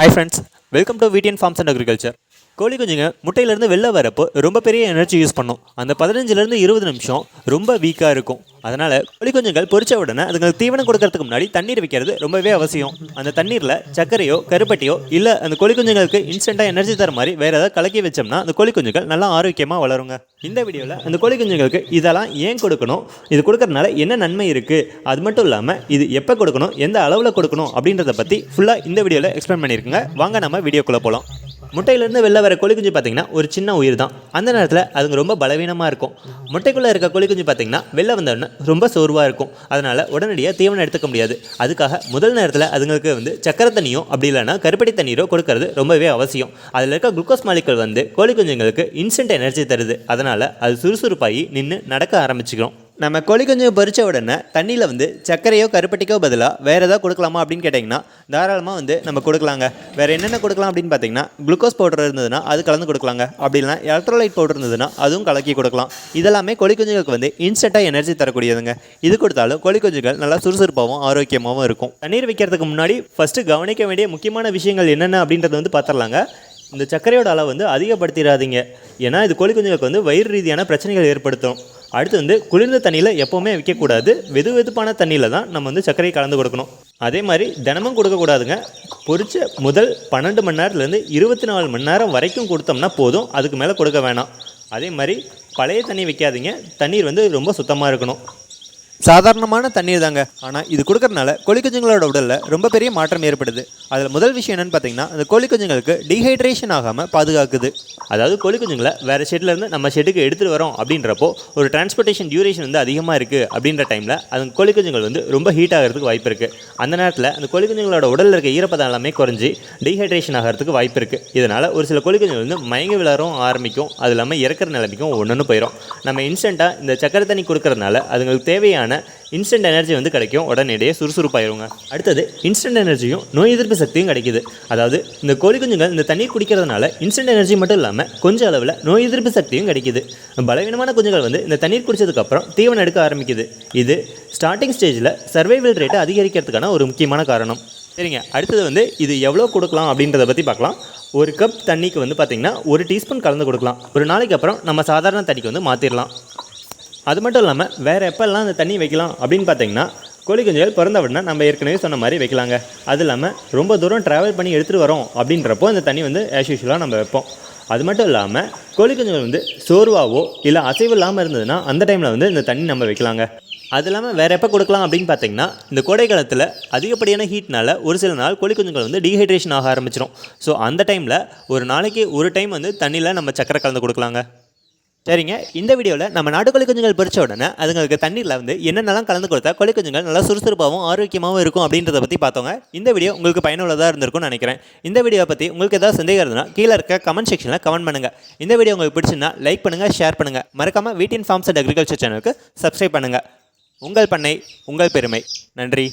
Hi friends, welcome to VTN Farms and Agriculture. கோழி குஞ்சுங்க முட்டையிலேருந்து வெளில வரப்போ ரொம்ப பெரிய எனர்ஜி யூஸ் பண்ணும். அந்த பதினஞ்சுலேருந்து இருபது நிமிஷம் ரொம்ப வீக்காக இருக்கும். அதனால் கோழி குஞ்சுகள் பொறிச்ச உடனே அதுங்களுக்கு தீவனம் கொடுக்கறதுக்கு முன்னாடி தண்ணீர் வைக்கிறது ரொம்பவே அவசியம். அந்த தண்ணீரில் சர்க்கரையோ கருப்பட்டியோ இல்லை அந்த கோழி குஞ்சுங்களுக்கு இன்ஸ்டண்ட்டாக எனர்ஜி தர மாதிரி வேறு ஏதாவது கலக்கி வச்சோம்னா அந்த கோழி குஞ்சுகள் நல்லா ஆரோக்கியமாக வளருங்க. இந்த வீடியோவில் அந்த கோழி குஞ்சுங்களுக்கு இதெல்லாம் ஏன் கொடுக்கணும்? இது கொடுக்கறதுனால என்ன நன்மை இருக்குது அது மட்டும் இல்லாமல் இது எப்போ கொடுக்கணும்? எந்த அளவில் கொடுக்கணும்? அப்படின்றத பற்றி ஃபுல்லாக இந்த வீடியோவில் எக்ஸ்பிளைன் பண்ணியிருக்குங்க. வாங்க நம்ம வீடியோக்குள்ளே போகலாம் முட்டையிலேருந்து வெளில வர கோழிக்குஞ்சு பார்த்திங்கன்னா பார்த்தீங்கன்னா ஒரு சின்ன உயிர் தான் அந்த நேரத்தில் அதுங்க ரொம்ப பலவீனமாக இருக்கும். முட்டைக்குள்ளே இருக்க கோழிக்குஞ்சு பார்த்திங்கன்னா பார்த்தீங்கன்னா வெளில வந்தோடனே ரொம்ப சோர்வாக இருக்கும். அதனால் உடனடியாக தீவனம் எடுத்துக்க முடியாது. அதுக்காக முதல் நேரத்தில் அதுங்களுக்கு வந்து சக்கரை தண்ணியோ அப்படி இல்லைன்னா கருப்பட்டி தண்ணீரோ கொடுக்கறது ரொம்பவே அவசியம். அதில் இருக்க குளுக்கோஸ் மாலிக்கல் வந்து கோழிக்குஞ்சுங்களுக்கு இன்ஸ்டன்ட் எனர்ஜி தருது. அதனால் அது சுறுசுறுப்பாகி நின்று நடக்க ஆரம்பிச்சுக்கிறோம் நம்ம கோழி கொஞ்சம் பொரிச்ச உடனே தண்ணியில் வந்து சர்க்கரையோ கருப்பட்டிக்கோ பதிலாக வேறு ஏதாவது கொடுக்கலாமா அப்படின்னு கேட்டிங்கன்னா தாராளமாக வந்து நம்ம கொடுக்கலாங்க. வேறு என்னென்ன கொடுக்கலாம் அப்படின்னு பார்த்தீங்கன்னா குளுக்கோஸ் பவுடர் இருந்ததுன்னா அது கலந்து கொடுக்கலாங்க. அப்படி இல்லைனா எலக்ட்ரோலைட் பவுடர் இருந்ததுன்னா அதுவும் கலக்கி கொடுக்கலாம். இதெல்லாமே கோழி குஞ்சுகளுக்கு வந்து இன்ஸ்டண்ட்டாக எனர்ஜி தரக்கூடியதுங்க. இது கொடுத்தாலும் கோழி குஞ்சுகள் நல்லா சுறுசுறுப்பாகவும் ஆரோக்கியமாகவும் இருக்கும். தண்ணீர் வைக்கிறதுக்கு முன்னாடி ஃபஸ்ட்டு கவனிக்க வேண்டிய முக்கியமான விஷயங்கள் என்னென்ன அப்படின்றத வந்து பார்த்துடலாங்க. இந்த சர்க்கரையோட அளவு வந்து அதிகப்படுத்திடாதீங்க. ஏன்னா இது கோழி குஞ்சுகளுக்கு வந்து வயிறு ரீதியான பிரச்சனைகள் ஏற்படுத்தும். அடுத்து வந்து குளிர்ந்த தண்ணியில் எப்போவுமே வைக்கக்கூடாது. வெது வெதுப்பான தண்ணியில் தான் நம்ம வந்து சர்க்கரையை கலந்து கொடுக்கணும். அதே மாதிரி தினமும் கொடுக்கக்கூடாதுங்க. பொறிச்ச முதல் பன்னெண்டு மணி நேரத்துலேருந்து இருபத்தி நாலு மணி நேரம் வரைக்கும் கொடுத்தோம்னா போதும். அதுக்கு மேலே கொடுக்க வேணாம். அதே மாதிரி பழைய தண்ணி வைக்காதீங்க. தண்ணீர் வந்து ரொம்ப சுத்தமாக இருக்கணும். சாதாரணமான தண்ணீர் தாங்க. ஆனால் இது கொடுக்கறதுனால கோழிக்குஞ்சுங்களோட உடலில் ரொம்ப பெரிய மாற்றம் ஏற்படுது. அதில் முதல் விஷயம் என்னென்னு பார்த்தீங்கன்னா அந்த கோழிக்குஞ்சுங்களுக்கு டீஹைட்ரேஷன் ஆகாமல் பாதுகாக்குது. அதாவது கோழிக்குஞ்சுங்களை வேறு ஷெட்லேருந்து நம்ம ஷெட்டுக்கு எடுத்துகிட்டு வரோம் அப்படின்றப்போ ஒரு டிரான்ஸ்போர்ட்டேஷன் டியூரேஷன் வந்து அதிகமாக இருக்குது அப்படின்ற டைமில் அந்த கோழிக்குஞ்சுங்கள் வந்து ரொம்ப ஹீட் ஆகிறதுக்கு வாய்ப்பு இருக்குது அந்த நேரத்தில் அந்த கோழிக்குஞ்சுங்களோட உடலில் இருக்க ஈரப்பதம் எல்லாமே குறைஞ்சி டீஹைட்ரேஷன் ஆகிறதுக்கு வாய்ப்பு இருக்குது இதனால் ஒரு சில கோழி வந்து மயங்க விளாடும் ஆரம்பிக்கும். அது இல்லாமல் இறக்குற நிலைமைக்கும் ஒன்று போயிடும் நம்ம இன்ஸ்டண்ட்டாக இந்த சக்கரை தண்ணி கொடுக்கறதுனால அதுங்களுக்கு தேவையான இன்ஸ்டன்ட் எனர்ஜி வந்து கிடைக்கும். உடனடியே சுறுசுறுப்பாயிருங்க. அடுத்தது இன்ஸ்டன்ட் எனர்ஜியும் நோய் எதிர்ப்பு சக்தியும் கிடைக்குது. அதாவது இந்த கோழி குஞ்சுங்கள் இந்த தண்ணீர் குடிக்கிறதுனால இன்ஸ்டன்ட் எனர்ஜி மட்டும் இல்லாமல் கொஞ்சம் அளவில் நோய் எதிர்ப்பு சக்தியும் கிடைக்குது. பலவீனமான குஞ்சுகள் வந்து இந்த தண்ணீர் குடிச்சதுக்கப்புறம் தீவனம் எடுக்க ஆரம்பிக்குது. இது ஸ்டார்டிங் ஸ்டேஜில் சர்வைவல் ரேட்டை அதிகரிக்கிறதுக்கான ஒரு முக்கியமான காரணம். சரிங்க. அடுத்தது வந்து இது எவ்வளோ கொடுக்கலாம் அப்படின்றத பற்றி பார்க்கலாம். ஒரு கப் தண்ணிக்கு வந்து பார்த்திங்கன்னா ஒரு டீஸ்பூன் கலந்து கொடுக்கலாம். ஒரு நாளைக்கு அப்புறம் நம்ம சாதாரண தண்ணிக்கு வந்து மாற்றிடலாம் அது மட்டும் இல்லாமல் வேறு எப்போல்லாம் அந்த தண்ணி வைக்கலாம் அப்படின்னு பார்த்தீங்கன்னா கோழி குஞ்சுகள் பிறந்த உடனே நம்ம ஏற்கனவே சொன்ன மாதிரி வைக்கலாங்க. அது இல்லாமல் ரொம்ப தூரம் ட்ராவல் பண்ணி எடுத்துகிட்டு வரோம் அப்படின்றப்போ அந்த தண்ணி வந்து ஆஸ் யூஷுவலாக நம்ம வைப்போம். அது மட்டும் இல்லாமல் கோழி குஞ்சுகள் வந்து சோர்வாவோ இல்லை அசைவு இல்லாமல் இருந்ததுன்னா அந்த டைமில் வந்து இந்த தண்ணி நம்ம வைக்கலாங்க. அது இல்லாமல் வேறு எப்போ கொடுக்கலாம் அப்படின்னு பார்த்தீங்கன்னா இந்த கோடை காலத்தில் அதிகப்படியான ஹீட்னால் ஒரு சில நாள் கோழி குஞ்சுகள் வந்து டீஹைட்ரேஷன் ஆக ஆரம்பிச்சிடும் ஸோ அந்த டைமில் ஒரு நாளைக்கு ஒரு டைம் வந்து தண்ணியில் நம்ம சக்கரை கலந்து கொடுக்கலாங்க. சரிங்க. இந்த வீடியோவில் நம்ம நாட்டுக்கோழி குஞ்சுகள் பிரித்த உடனே அதுங்களுக்கு தண்ணீரில் வந்து என்னென்னலாம் கலந்து கொடுத்தா கோழி குஞ்சுகள் நல்லா சுறுசுறுப்பாகவும் ஆரோக்கியமாகவும் இருக்கும் அப்படின்றத பற்றி பார்த்தோங்க. இந்த வீடியோ உங்களுக்கு பயனுள்ளதாக இருந்திருக்கும்னு நினைக்கிறேன். இந்த வீடியோவை பற்றி உங்களுக்கு ஏதாவது சந்தேகம் இருந்ததுன்னா கீழே இருக்க கமெண்ட் செக்ஷனில் கமெண்ட் பண்ணுங்கள் இந்த வீடியோ உங்களுக்கு பிடிச்சிருந்தா லைக் பண்ணுங்கள் ஷேர் பண்ணுங்கள் மறக்காமல் வீட்டின் ஃபார்ம்ஸ் அண்ட் அக்ரிகல்ச்சர் சேனலுக்கு சப்ஸ்கிரைப் பண்ணுங்கள் உங்கள் பண்ணை உங்கள் பெருமை. நன்றி.